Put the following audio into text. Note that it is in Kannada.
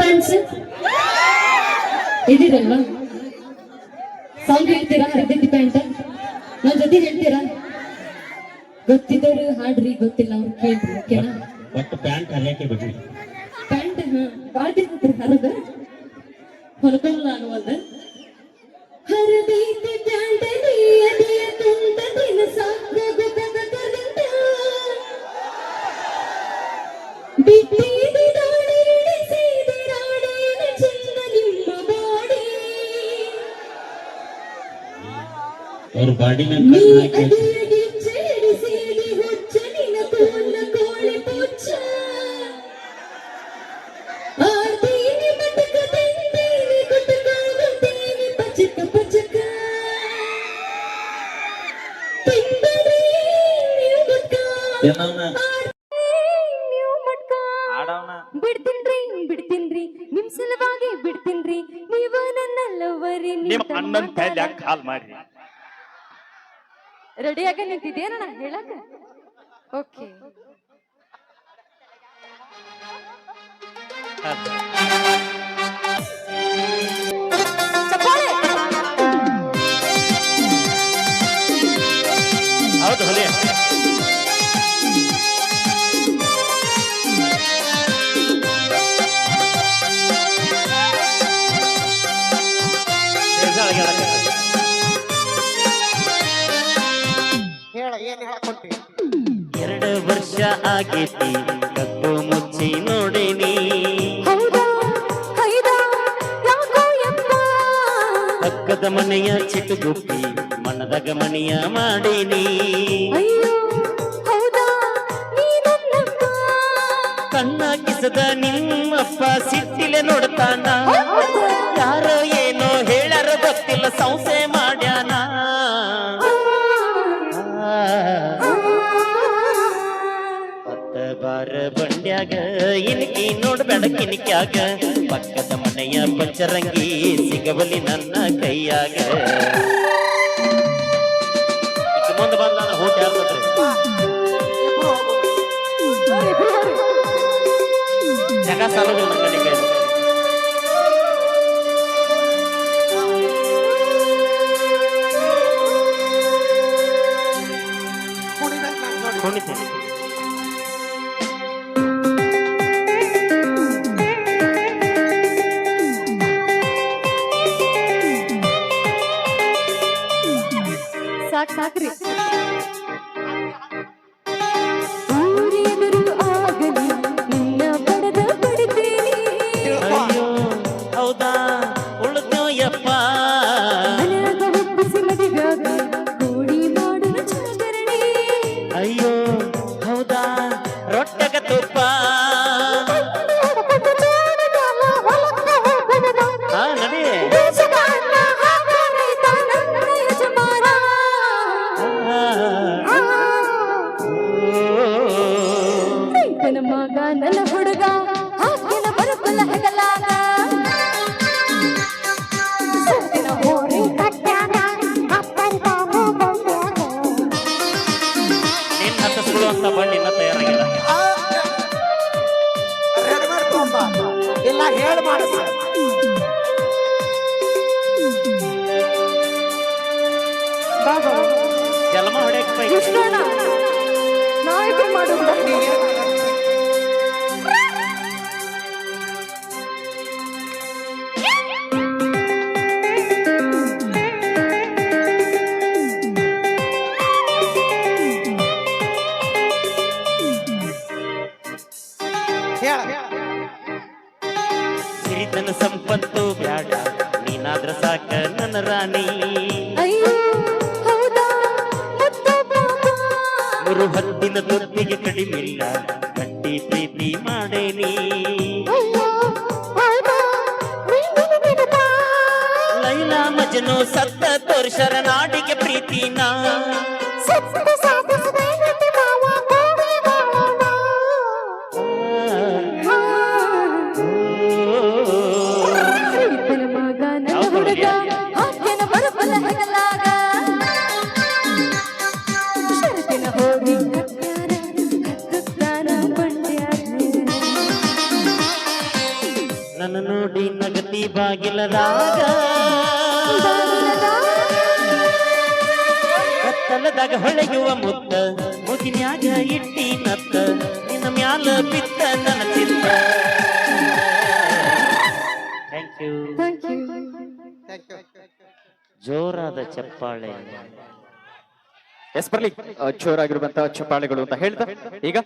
ಪ್ಯಾಂಟ್ಸ್ ಇದಿರಲ್ವಾ ಸಾಂಗ್ ಹೇಳ್ತೀರಾ? ಹರಿದೈತಿ ಪ್ಯಾಂಟ್ ನನ್ ಜೊತೆ ಹೇಳ್ತೀರಾ? ಗೊತ್ತಿದ್ದವ್ರು ಹಾಡ್ರಿ ಗೊತ್ತಿಲ್ಲ ಅವ್ರು ಕೇಳ್ರಿ ಓಕೆನಾ? ಬಟ್ ಪ್ಯಾಂಟ್ ಹರಿಯಕ್ಕೆ ಬಿಡ್ರಿ. ಪ್ಯಾಂಟ್ ಹಾ ಬಾಳ್ ದಿನ ಹರದ. ಹೊಲ್ಕೊಳ್ಳ ಅನ್ನುವಲ್ದ ಹರದೈತಿ ಪ್ಯಾಂಟ್ ಮಟ್ಕ. ಆಡವನ? ಬಿಡ್ತೀನ್ರಿ ಬಿಡ್ತೀನ್ರಿ ನಿಮ್ ಸಲುವಾಗಿ ಬಿಡ್ತೀನ್ರಿ. ನೀವ ನನ್ನ ಲವರಿ ನಿಮ್ಮ ಅಣ್ಣನ್ ಕೈಲಿ. ಮಾಡ್ರಿ. ರೆಡಿಯಾಗಿ ನಿಂತಿದ್ದೇನ ಹೇಳಕ ಓಕೆ ಆಗೈತಿ ಕಪ್ಪು ಮುಚ್ಚಿ ನೋಡಿನಿ. ಪಕ್ಕದ ಮನೆಯ ಚಿಟುಗುಪ್ಪಿ ಮನದ ಗಮನಿಯ ಮಾಡೀನಿ. ಕಣ್ಣ ಕಿಸದ ನಿಮ್ಮಪ್ಪ ಸಿಟ್ಟಿಲೆ ನೋಡ್ತಾನ. ಯಾರೋ ಏನೋ ಹೇಳಾರ ಗೊತ್ತಿಲ್ಲ ಸಂಸೆ ಬಂಡ್ಯಾಗ ಇನ್ಕಿ ನೋಡ್ಬೇಡ ಕಿನಿಕ್ಯಾಗ. ಪಕ್ಕದ ಮನೆಯ ಪಚ್ಚರಂಗಿ ಸಿಗಬಲಿ ನನ್ನ ಕೈಯಾಗ. ಮುಂದೆ ಬಂದ ಹೋಗಿ ಯಾರು ಜಗ ಸಾಲೋದಿಲ್ಲ ನನ್ನ ಕಡೆಗೆ ನಾನ್ ಕುಣಿತೀನಿ. ಸಾಕ್ ಸಾಕ್ರಿ ಮಗ ನನ್ನ ಹುಡುಗ ಹಾಕಿನ ಬರುತ್ತಲ್ಲ ಹೆಗಲಾಗ ಸತ್ತಿನ ಹೋರಿ ಕಟ್ಟ್ಯಾಗ ಅಪ್ಪಂತಾನು ಬಂದ್ಯಾಗ ನಿನ್ನ ಹತ್ತಿಸ್ಕೊಳ್ಳೋ ಅಂತ ಬಣ್ಣ ಇನ್ನ ತಯಾರಾಗಿಲ್ಲ. ರೆಡಿಮೇಡ್ ತೊಂಬ ಇಲ್ಲ ಹೇಳಿ ಮಾಡಿಸ ಜಲಮ ಕೃಷ್ಣಣ್ಣ ಸಿರಿತನ ಸಂಪತ್ತು ಬ್ಯಾಡ ನೀನಾದ್ರ ಸಾಕ ನನ್ನ ರಾಣಿ. ಮೂರು ಹತ್ತಿನ ತುತ್ತಿಗೆ ಕಡಿಮಿಲ್ಲ ಗಟ್ಟಿ ಪ್ರೀತಿ ಮಾಡೇನಿ. ಲೈಲಾ ಮಜನು ಸತ್ತ ತೋರ್ಷರ ನಾಡಿಗೆ ಪ್ರೀತಿನ. ನೋಡಿ ನಗತಿ ಬಾಗಿಲದಾಗ. ಕತ್ತಲದಾಗ ಹೊಳೆಯುವ ಮುತ್ತ ಮುಗಿನ್ಯಾಗ ಇಟ್ಟಿ ನತ್ತ. ನಿನ್ನ ಮ್ಯಾಲ ಬಿತ್ತ ನನ್ನ ಚಿತ್ತ. ಥ್ಯಾಂಕ್ ಯು ಥ್ಯಾಂಕ್ ಯು ಜೋರಾದ ಚಪ್ಪಾಳೆ. ಎಸ್ ಬರ್ಲಿ ಜೋರಾಗಿರುವಂತಹ ಚಪ್ಪಾಳೆಗಳು ಅಂತ ಹೇಳ್ತಾ ಈಗ?